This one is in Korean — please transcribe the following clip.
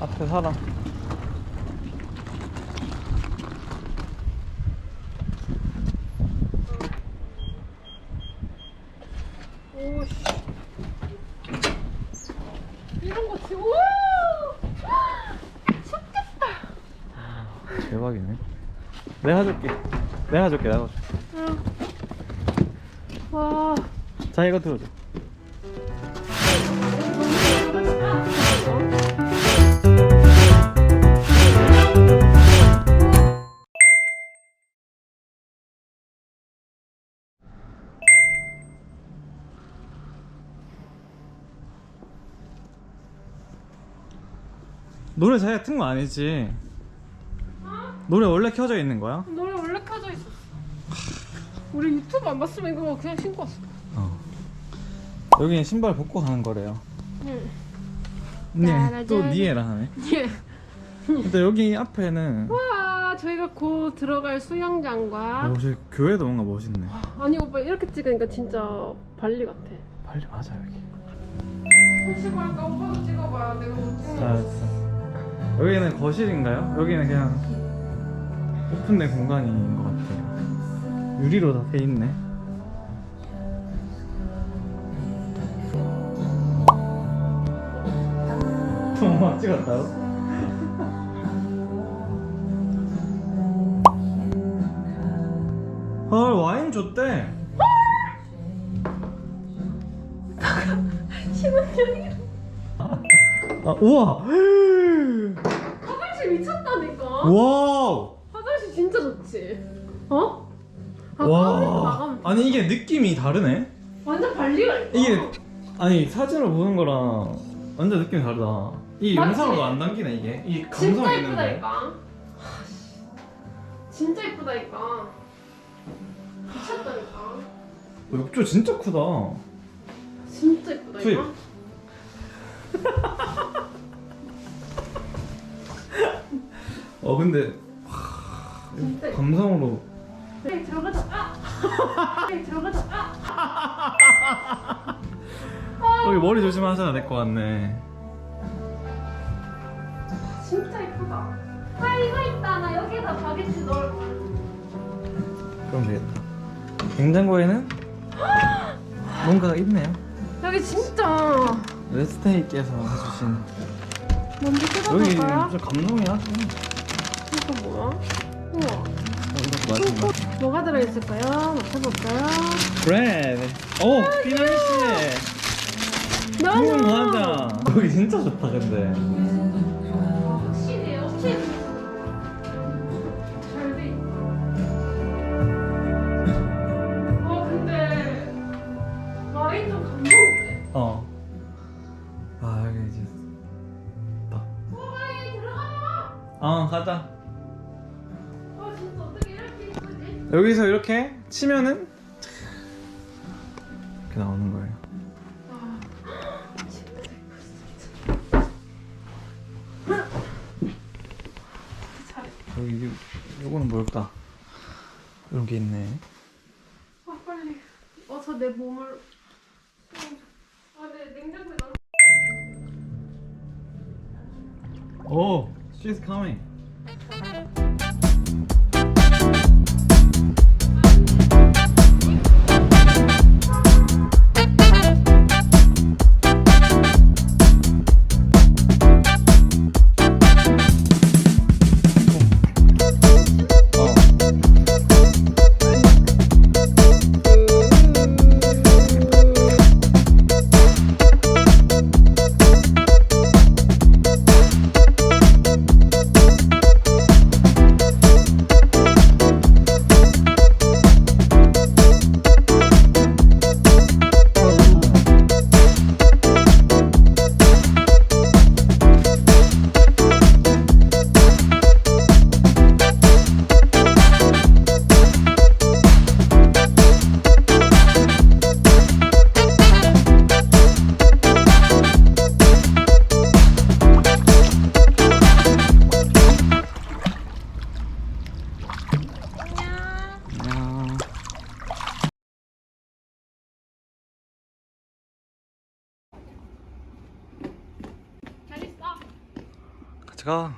앞에 사람. 오씨. 이런 거 지금 우! 춥겠다. 대박이네. 내가 줄게. 내가 줄게. 내가 줄게. 응. 와. 자 이거 들어줘. 노래 자기가 튼 거 아니지? 노래 원래 켜져 있는 거야? 노래 원래 켜져 있었어. 우리 유튜브 안 봤으면 이거 그냥 신고 왔어. 어. 여기는 신발 벗고 가는 거래요. 응. 네, 또 니에라 하네. 예. 근데 여기 앞에는 와, 저희가 곧 들어갈 수영장과 어, 저 교회도 뭔가 멋있네. 아니 오빠 이렇게 찍으니까 진짜 발리 같아. 빨리 맞아 여기. 혹시 할까 오빠도 찍어봐. 내가 못 찍는 거. 알았어. 여기는 거실인가요? 여기는 그냥 오픈된 공간인 것 같아요. 유리로 다 돼 있네. 엄마 찍었다고? 헐 와인 줬대. 신혼여행. 아 우와. 와우. 화장실 진짜 좋지. 어? 아, 와. 와. 아니 이게 느낌이 다르네. 완전 발리라니까. 이게 아니 사진으로 보는 거랑 완전 느낌이 다르다. 이 맞지? 영상으로 안 담기네 이게. 이 감성 진짜 있는데. 이쁘다니까. 하, 씨. 진짜 이쁘다니까. 미쳤다니까. 어, 욕조 진짜 크다. 진짜 이쁘다니까. 수입. 어 근데 진짜. 감성으로 네, 들어가자. 아! 네, 들어가자. 아! 여기 머리 조심하셔야 될 것 같네. 진짜 이쁘다. 아 이거 있다. 나 여기에다 바게트 넣을 거야. 그럼 되겠다. 냉장고에는 뭔가가 있네요. 여기 진짜 레스테이께서 해주신 먼저 여기 뜯어볼까요? 좀 감성이야. 이거 뭐야? 우와. 어. 뭐가 들어있을까요? 맞춰볼까요? 브레드. 오 피나시. 너무 음 맞아. 여기 진짜 좋다 근데. 확실히 잘돼 있다. 와 근데 와인 좀 감동인데? 어. 아 여기 이제 딱. 와인 들어가. 어 가자. 여기서 이렇게 치면은 이렇게 나오는 거예요. 여기 요- 요거는 뭘까? 이런 게 있네. 아 빨리 어서 내 몸을. 아내 냉장고에 넣어. 오, she's coming. 제가